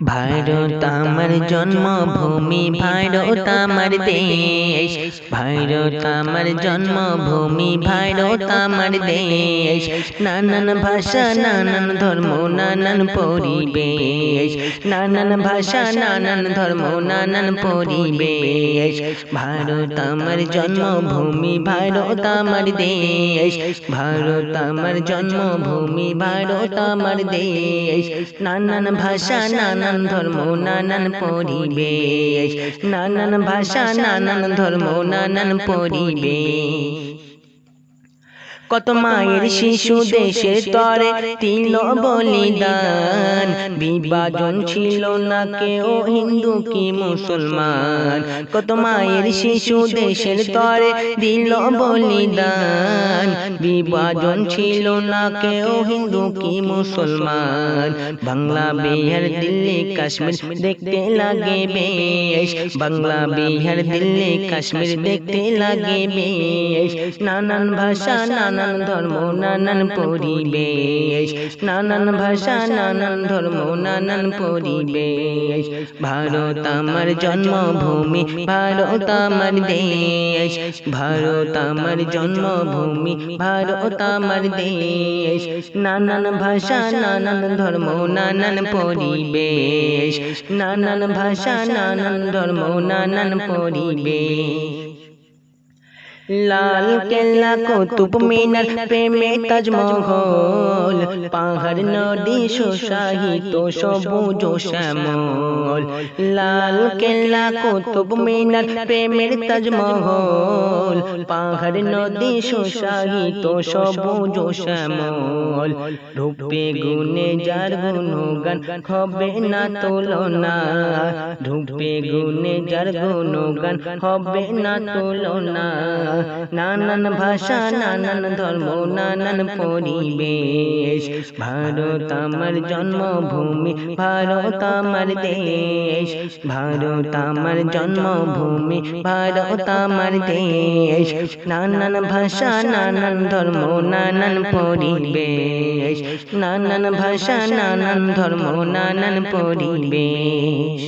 ভারত আমার জন্মভূমি ভারত আমার দেশ। ভারত আমার জন্মভূমি ভারত আমার দেশ। নানান ভাষা নানান ধর্ম নানান পরিবেশ। নানান ভাষা নানান ধর্ম নানান পরিবেশ। ভারত আমার জন্মভূমি ভারত আমার দেশ। ভারত আমার জন্মভূমি ভারত আমার দেশ। নানান ভাষা নানান ধর্ম নানান পরিবেশ নানান ভাষা নানান ধর্ম নানান পরিবেশ। কত মায়ের শিশু দেশের তরে তিল বলিদান। বিভাজন ছিল না কেউ হিন্দু কি মুসলমান। কত মায়ের শিশু দেশের তরে দিল বলিদান। বিভাজন ছিল না কেউ হিন্দু কি মুসলমান। বাংলা বিহার দিল্লি কাশ্মীর দেখতে লাগে বেশ। বাংলা বিহার দিল্লি কাশ্মীর দেখতে লাগে বেশ। নানান ভাষা নানান নানান ধর্ম, নানান পরিবেশ, নানান ভাষা, নানান ধর্ম, নানান পরিবেশ। ভারত আমার জন্মভূমি, ভারত আমার দেশ, ভারত আমার জন্মভূমি, ভারত আমার দেশ। নানান ভাষা, নানান ধর্ম, নানান পরিবেশ, নানান ভাষা, নানান ধর্ম, নানান পরিবেশ। লাল কেল্লা কুতুব মিনার প্রেমে তাজমহল পাহাড় নদী সুশাহিত, সবুজ শ্যামল। লাল কেল্লা, কুতুব মিনার প্রেমের তাজমহল। পাহাড় নদী সুশাহিত, সবুজ শ্যামল। রূপে গুনে যার গুণগান হবে না তুলনা। রূপে গুনে যার গুণগান হবে না তুলনা। নানান ভাষা, নানান ধর্ম, নানান পরিবেশ। ভারত আমার জন্মভূমি ভারত আমার দেশ ভারত আমার জন্মভূমি ভারত আমার দেশ। নানান ভাষা নানান ধর্ম নানান পরিবেশ। নানান ভাষা নানান ধর্ম নানান পরিবেশ।